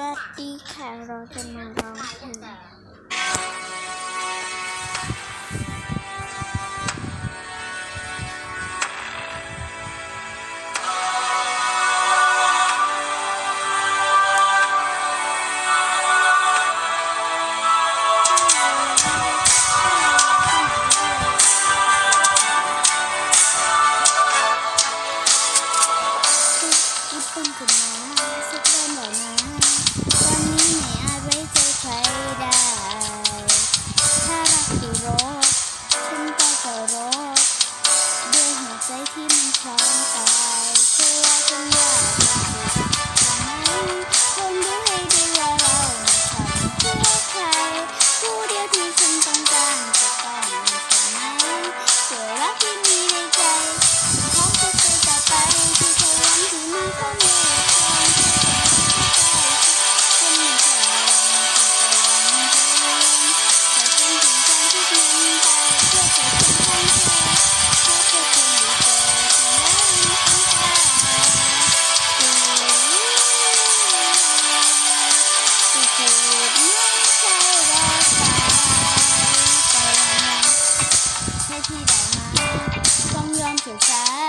วัสดีค่ะเราจะมาร้องเพลงเป็นกันไหม ทิ่มช้อนตาย arkadaşlar.